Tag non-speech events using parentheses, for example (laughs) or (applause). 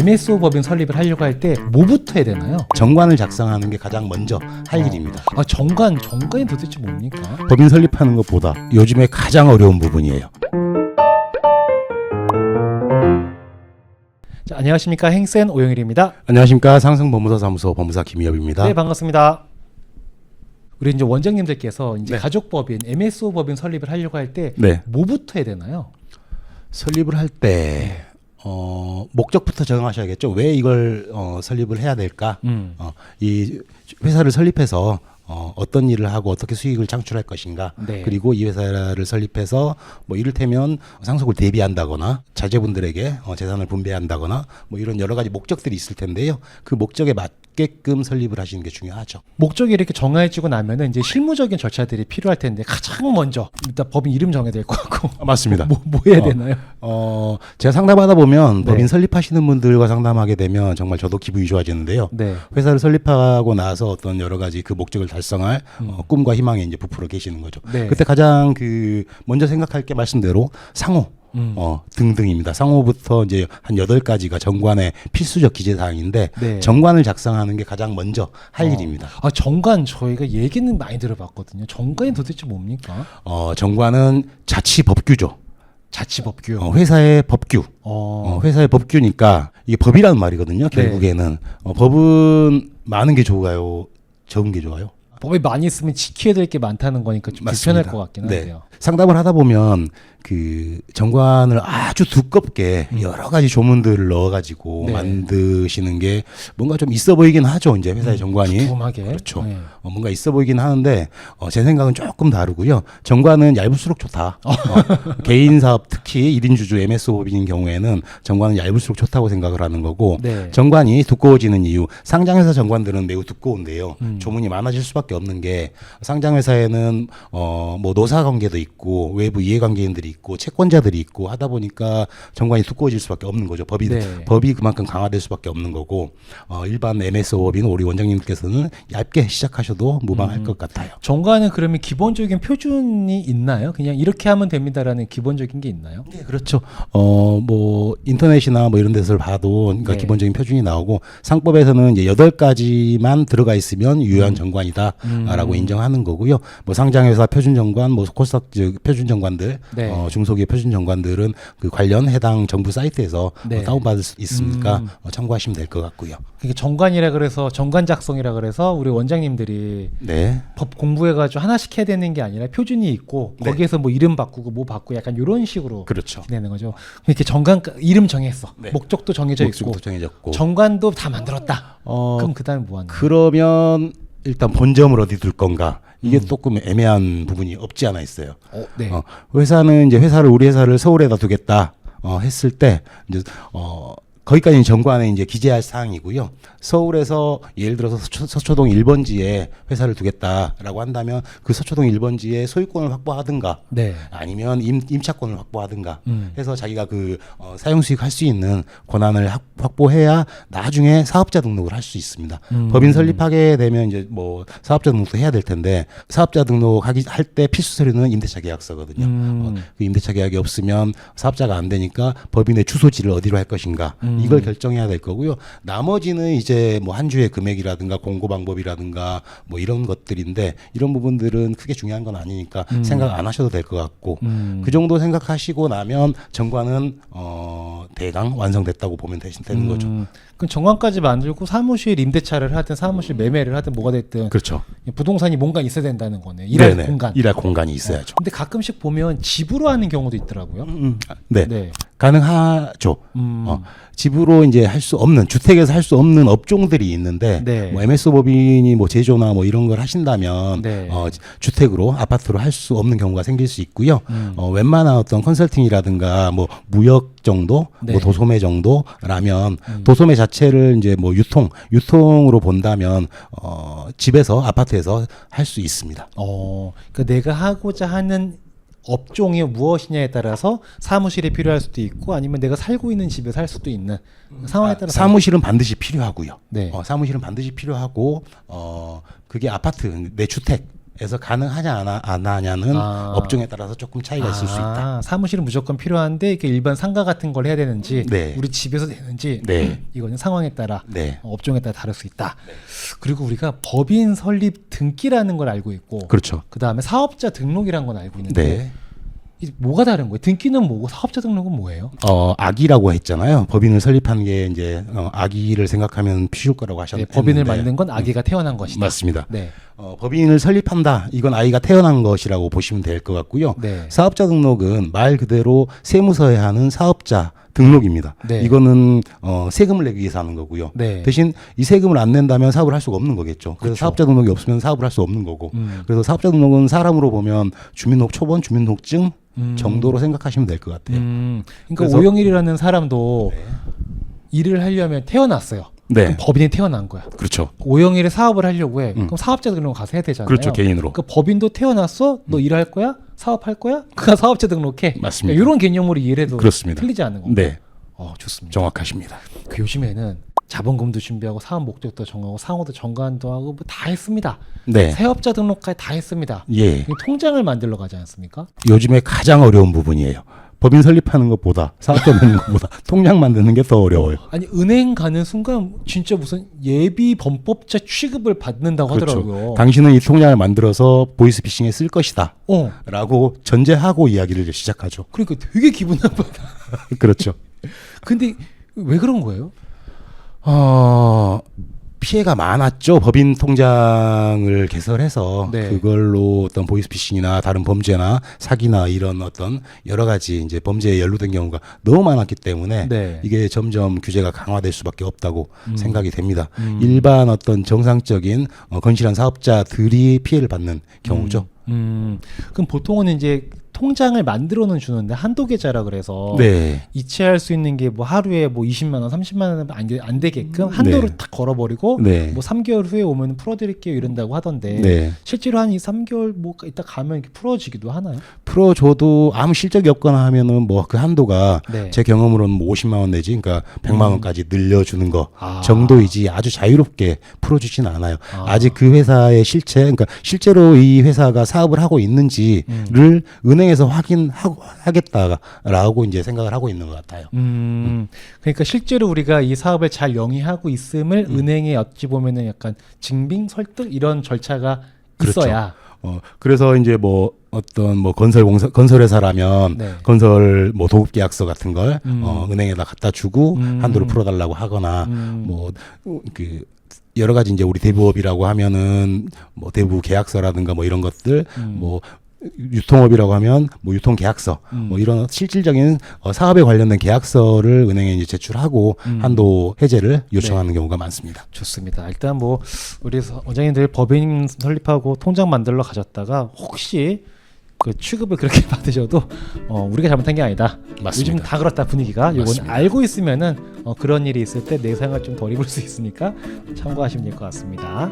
MSO 법인 설립을 하려고 할 때 뭐부터 해야 되나요? 정관을 작성하는 게 가장 먼저 할 일입니다. 아 정관 정관이 도대체 뭡니까? 법인 설립하는 것보다 요즘에 가장 어려운 부분이에요. 자, 안녕하십니까 행센 오영일입니다. 안녕하십니까 상승법무사 사무소 법무사 김희엽입니다. 네 반갑습니다. 우리 이제 원장님들께서 이제 네. 가족법인 MSO 법인 설립을 하려고 할 때 네. 뭐부터 해야 되나요? 설립을 할 때 어, 목적부터 정하셔야겠죠. 왜 이걸 어, 설립을 해야 될까? 음. 어, 이 회사를 설립해서 어, 어떤 일을 하고 어떻게 수익을 창출할 것인가. 네. 그리고 이 회사를 설립해서 뭐 이를테면 상속을 대비한다거나 자제분들에게 어, 재산을 분배한다거나 뭐 이런 여러 가지 목적들이 있을 텐데요. 그 목적에 맞 게끔 설립을 하시는 게 중요하죠. 목적이 이렇게 정해지고 나면은 이제 실무적인 절차들이 필요할 텐데 가장 먼저 일단 법인 이름 정해야 될 것 같고 아, 맞습니다. 뭐, 뭐 해야 어. 되나요? 어, 제가 상담하다 보면 네. 법인 설립하시는 분들과 상담하게 되면 정말 저도 기분이 좋아지는데요. 네. 회사를 설립하고 나서 어떤 여러 가지 그 목적을 달성할 어, 꿈과 희망에 이제 부풀어 계시는 거죠. 음. 네. 그때 가장 그 먼저 생각할 게 말씀대로 상호 음. 어, 등등입니다. 상호부터 이제 한 여덟 가지가 정관의 필수적 기재 사항인데 네. 정관을 작성하는 게 가장 먼저 할 어. 일입니다. 아 정관 저희가 얘기는 많이 들어봤거든요. 정관이 도대체 뭡니까? 어, 정관은 자치 법규죠. 자치법규. 어, 회사의 법규. 어. 어, 회사의 법규니까 이게 법이라는 말이거든요. 네. 결국에는 어, 법은 많은 게 좋아요, 적은 게 좋아요. 법이 많이 있으면 지켜야 될 게 많다는 거니까 좀 불편할 것 같긴 네. 한데요. 상담을 하다 보면 그 정관을 아주 두껍게 여러 가지 조문들을 넣어가지고 음. 네. 만드시는 게 뭔가 좀 있어 보이긴 하죠. 이제 회사의 정관이 두툼하게. 그렇죠. 네. 어, 뭔가 있어 보이긴 하는데 어, 제 생각은 조금 다르고요. 정관은 얇을수록 좋다. 어, 개인 사업 특히 1인 주주 MS 법인인 경우에는 정관은 얇을수록 좋다고 생각을 하는 거고 네. 정관이 두꺼워지는 이유 상장회사 정관들은 매우 두꺼운데요. 음. 조문이 많아질 수밖에 없는 게 상장회사에는 어 뭐 노사 관계도 있고 외부 이해관계인들이 있고 채권자들이 있고 하다 보니까 정관이 두꺼워질 수밖에 없는 거죠. 법이 네. 법이 그만큼 강화될 수밖에 없는 거고 어 일반 MS 법인 우리 원장님께서는 얇게 시작하셔도 무방할 음. 것 같아요. 정관은 그러면 기본적인 표준이 있나요? 그냥 이렇게 하면 됩니다라는 기본적인 게 있나요? 네, 그렇죠. 어 뭐 인터넷이나 뭐 이런 데서 봐도 그러니까 네. 기본적인 표준이 나오고 상법에서는 이제 여덟 가지만 들어가 있으면 유효한 정관이다 라고 음. 인정하는 거고요. 뭐 상장회사 표준 정관, 뭐 코스닥 즉 표준 정관들, 네. 어, 중소기업 표준 정관들은 그 관련 해당 정부 사이트에서 네. 어, 다운받을 수 있으니까 음. 어, 참고하시면 될 것 같고요. 그게 정관이라 그래서 정관 작성이라 그래서 우리 원장님들이 네. 법 공부해가지고 하나씩 해야 되는 게 아니라 표준이 있고 네. 거기에서 뭐 이름 바꾸고 뭐 바꾸고 약간 이런 식으로 그렇죠. 지내는 거죠. 이렇게 정관 이름 정했어. 네. 목적도 정해져 목적도 있고 정해졌고. 정관도 다 만들었다. 어, 그럼 그다음에 뭐 하는? 그러면 일단 본점을 어디 둘 건가? 이게 음. 조금 애매한 부분이 없지 않아 있어요. 어, 네. 어, 회사는 이제 회사를 우리 회사를 서울에다 두겠다 어, 했을 때 이제 어 거기까지는 정관에 이제 기재할 사항이고요. 서울에서 예를 들어서 서초, 서초 동 1번지에 회사를 두겠다라고 한다면 그 서초동 1번지에 소유권을 확보하든가 네. 아니면 임, 임차권을 확보하든가 음. 해서 자기가 그 어, 사용 수익 할 수 있는 권한을 확, 확보해야 나중에 사업자 등록을 할 수 있습니다. 음. 법인 설립하게 되면 이제 뭐 사업자 등록도 해야 될 텐데 사업자 등록하기 할 때 필수 서류는 임대차 계약서거든요. 음. 어, 그 임대차 계약이 없으면 사업자가 안 되니까 법인의 주소지를 어디로 할 것인가 음. 이걸 결정해야 될 거고요. 나머지는 이제 뭐 한 주의 금액이라든가 공고 방법이라든가 뭐 이런 것들인데 이런 부분들은 크게 중요한 건 아니니까 음. 생각 안 하셔도 될 것 같고 음. 그 정도 생각하시고 나면 정관은 어 대강 완성됐다고 보면 되신 되는 거죠. 음, 그럼 정관까지 만들고 사무실 임대차를 하든 사무실 매매를 하든 뭐가 됐든 그렇죠. 부동산이 뭔가 있어야 된다는 거네. 일할 네네. 공간. 일할 공간이 있어야죠. 근데 가끔씩 보면 집으로 하는 경우도 있더라고요. 음, 아, 네. 네. 가능하죠. 음. 어, 집으로 이제 할 수 없는 주택에서 할 수 없는 업종들이 있는데 네. 뭐 MS 법인이 뭐 제조나 뭐 이런 걸 하신다면 네. 어, 주택으로 아파트로 할 수 없는 경우가 생길 수 있고요. 음. 어, 웬만한 어떤 컨설팅이라든가 뭐 무역 정도, 네. 뭐 도소매 정도라면 음. 도소매 자 체를 이제 뭐 유통, 유통으로 본다면 어, 집에서 아파트에서 할 수 있습니다. 어, 그러니까 내가 하고자 하는 업종이 무엇이냐에 따라서 사무실이 필요할 수도 있고 아니면 내가 살고 있는 집에 살 수도 있는 상황에 따라 아, 사무실은 반드시 필요하고요. 네. 어, 사무실은 반드시 필요하고 어 그게 아파트 내 주택 에서 가능하냐 안, 하- 안 하냐는 아. 업종에 따라서 조금 차이가 있을 수 있다. 아, 사무실은 무조건 필요한데 이렇게 일반 상가 같은 걸 해야 되는지 네. 우리 집에서 되는지 네. 이거는 상황에 따라 네. 어, 업종에 따라 다를 수 있다. 그리고 우리가 법인 설립 등기라는 걸 알고 있고 그렇죠. 그 다음에 사업자 등록이라는 건 알고 있는데 네. 이 뭐가 다른 거예요? 등기는 뭐고 사업자 등록은 뭐예요? 어, 악의라고 했잖아요. 법인을 설립한 게 이제 어, 악의를 생각하면 쉬울 거라고 네, 하셨는데 법인을 만든 건 아기가 태어난 것이다. 맞습니다. 네. 어, 법인을 설립한다. 이건 아이가 태어난 것이라고 보시면 될 것 같고요. 네. 사업자 등록은 말 그대로 세무서에 하는 사업자 등록입니다. 네. 이거는 어, 세금을 내기 위해서 하는 거고요. 네. 대신 이 세금을 안 낸다면 사업을 할 수가 없는 거겠죠. 그래서 그쵸. 사업자 등록이 없으면 사업을 할 수 없는 거고. 음. 그래서 사업자 등록은 사람으로 보면 주민등록 초본, 주민등록증 음. 정도로 생각하시면 될 것 같아요. 음, 그러니까 오영일이라는 사람도 일을 하려면 태어났어요. 네. 법인이 태어난 거야. 그렇죠. 오영일의 사업을 하려고 해. 음. 그럼 사업자 등록 가서 해야 되잖아요. 그렇죠. 개인으로. 음. 그러니까 법인도 태어났어. 너 일할 거야? 사업할 거야? (laughs) 그가 사업자 등록해. 맞습니다. 이런 개념으로 이해해도 그렇습니다. 틀리지 않는 겁니다. 네. 어, 좋습니다. 정확하십니다. 그 요즘에는 자본금도 준비하고 사업 목적도 정하고 상호도 정관도 하고 뭐 다 했습니다. 네. 사업자 등록까지 다 했습니다. 예. 이 통장을 만들러 가지 않습니까? 요즘에 가장 어려운 부분이에요. 법인 설립하는 것보다 사업자 (laughs) 되는 것보다 통장 만드는 게 더 어려워요. 아니 은행 가는 순간 진짜 무슨 예비 범법자 취급을 받는다고 하더라고요. 그렇죠. 당신은 이 통장을 만들어서 보이스피싱에 쓸 것이다. 어, 라고 전제하고 이야기를 시작하죠. 그러니까 되게 기분 나쁘다. (laughs) 그렇죠. 근데 왜 그런 거예요? 어, 피해가 많았죠. 법인 통장을 개설해서 네. 그걸로 어떤 보이스피싱이나 다른 범죄나 사기나 이런 어떤 여러 가지 이제 범죄에 연루된 경우가 너무 많았기 때문에 네. 이게 점점 규제가 강화될 수밖에 없다고 생각이 됩니다. 음. 일반 어떤 정상적인 어, 건실한 사업자들이 피해를 받는 경우죠. 음, 그럼 보통은 이제 통장을 만들어는 주는데 한도 계좌라 그래서 네. 이체할 수 있는 게 뭐 하루에 뭐 20만 원, 30만 원 안, 되게끔 한도를 네. 딱 걸어버리고 네. 뭐 3개월 후에 오면 풀어드릴게요 이런다고 하던데 네. 실제로 한 2, 3개월 뭐 이따 가면 이렇게 풀어지기도 하나요? 풀어줘도 아무 실적이 없거나 하면은 뭐 그 한도가 네. 제 경험으로는 뭐 50만 원 내지 그러니까 100만 원까지 늘려주는 거 아. 정도이지 아주 자유롭게 풀어주지는 않아요. 아. 아. 직그 회사의 실체 그러니까 실제로 이 회사가 사업을 하고 있는지를 음. 은행에서 확인하겠다라고 이제 생각을 하고 있는 것 같아요. 음, 그러니까 실제로 우리가 이 사업을 잘 영위하고 있음을 음. 은행에 어찌 보면은 약간 증빙 설득 이런 절차가 그렇죠. 있어야 어 그래서 이제 뭐 어떤 뭐 건설 공사 건설 회사라면 네. 건설 뭐 도급 계약서 같은 걸 음. 어, 은행에다 갖다 주고 음. 한도를 풀어달라고 하거나 음. 뭐그 여러 가지 이제 우리 대부업이라고 하면은 뭐 대부 계약서라든가 뭐 이런 것들 음. 뭐 유통업이라고 하면 뭐 유통 계약서 음. 뭐 이런 실질적인 어, 사업에 관련된 계약서를 은행에 이제 제출하고 음. 한도 해제를 요청하는 경우가 많습니다. 좋습니다. 일단 뭐 우리 서- 원장님들 법인 설립하고 통장 만들러 가셨다가 혹시 그 취급을 그렇게 (laughs) 받으셔도 어, 우리가 잘못한 게 아니다. 맞습니다. 요즘 다 그렇다 분위기가. 요건 맞습니다. 알고 있으면은 어, 그런 일이 있을 때 내상을 좀 덜 입을 수 있으니까 참고하시면 될 것 같습니다.